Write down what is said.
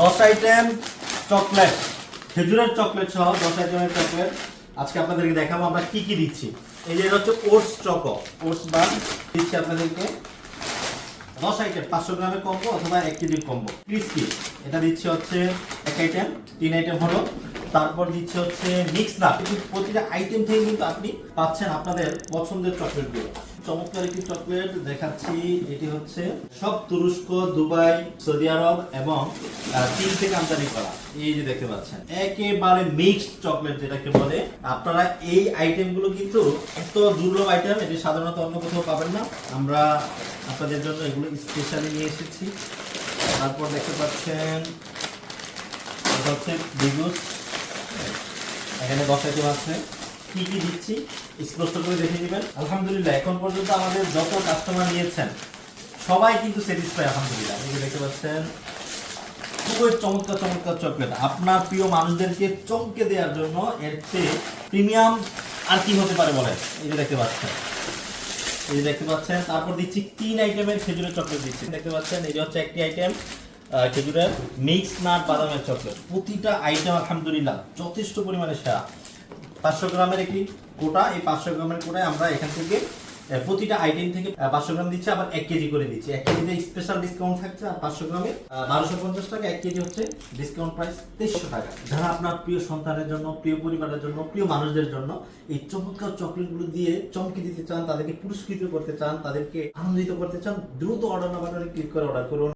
দশ item chocolate, খেজুরের chocolate সহ দশ আইটেমের চকলেট আজকে আপনাদেরকে দেখাবো। আমরা কি কি দিচ্ছি? এই যে হচ্ছে ওটস চকো। ওটস বান দিচ্ছি আপনাদেরকে। দশ আইটেম, পাঁচশো গ্রামের কম্বো অথবা এক কেজির কম্বো। ক্রিস্পি এটা দিচ্ছে হচ্ছে এক আইটেম, তিন আইটেম হলো তারপর দিচ্ছে হচ্ছে মিক্স নাট প্রতিটা আইটেম থেকে কিন্তু আপনি পাচ্ছেন আপনাদের পছন্দের চকলেটগুলো চমৎকার একটি চকলেট দেখাচ্ছি। এটি হচ্ছে সব তুরস্ক, দুবাই, সৌদি আরব এবং চীন থেকে আমদানি করা। এই যে দেখতে পাচ্ছেন, একেবারে মিক্সড চকলেট যেটাকে বলে। আপনারা এই আইটেমগুলো কিন্তু এত দুর্লভ আইটেম এটি সাধারণত অন্য কোথাও পাবেন না। আমরা আপনাদের জন্য এগুলো স্পেশালি নিয়ে এসেছি। তারপর দেখতে পাচ্ছেন হচ্ছে বিগুস। এখানে দশ আইটেম আছে। কি কি দিচ্ছি? স্পষ্ট করে দেখে নেবেন। আলহামদুলিল্লাহ, এখন পর্যন্ত আমাদের যত কাস্টমার নিয়েছেন, সবাই কিন্তু স্যাটিসফাই আলহামদুলিল্লাহ। যে দেখতে পাচ্ছেন, খুবই চমৎকার চমৎকার চকলেট আপনার প্রিয় মানুষদেরকে চমকে দেওয়ার জন্য এর চেয়ে প্রিমিয়াম আর কি হতে পারে বলে এই যে দেখতে পাচ্ছেন। এই যে দেখতে পাচ্ছেন, তারপর দিচ্ছি তিন আইটেমের খেজুরের চকলেট দিচ্ছি। দেখতে পাচ্ছেন, এই যে হচ্ছে একটি আইটেম খেজুরের মিক্স নাট বাদামের চকলেট প্রতিটা আইটেম আলহামদুলিল্লাহ যথেষ্ট পরিমাণে সেরা। পাঁচশো গ্রামের একটি কোটা, এই পাঁচশো গ্রামের কোটায় আমরা এখান থেকে প্রতিটা আইটেম থেকে পাঁচশো গ্রাম দিচ্ছি, আবার এক কেজি করে দিচ্ছি। এক কেজিতে স্পেশাল ডিসকাউন্ট থাকছে, আর পাঁচশো গ্রামে বারোশো পঞ্চাশ টাকা, এক কেজি হচ্ছে ডিসকাউন্ট প্রাইস তেইশশো টাকা। যারা আপনার প্রিয় সন্তানের জন্য, প্রিয় পরিবারের জন্য, প্রিয় মানুষদের জন্য এই চমৎকার চকলেটগুলো দিয়ে চমকে দিতে চান, তাদেরকে পুরস্কৃত করতে চান, তাদেরকে আনন্দিত করতে চান, দ্রুত অর্ডার না ক্লিক করে অর্ডার করুন।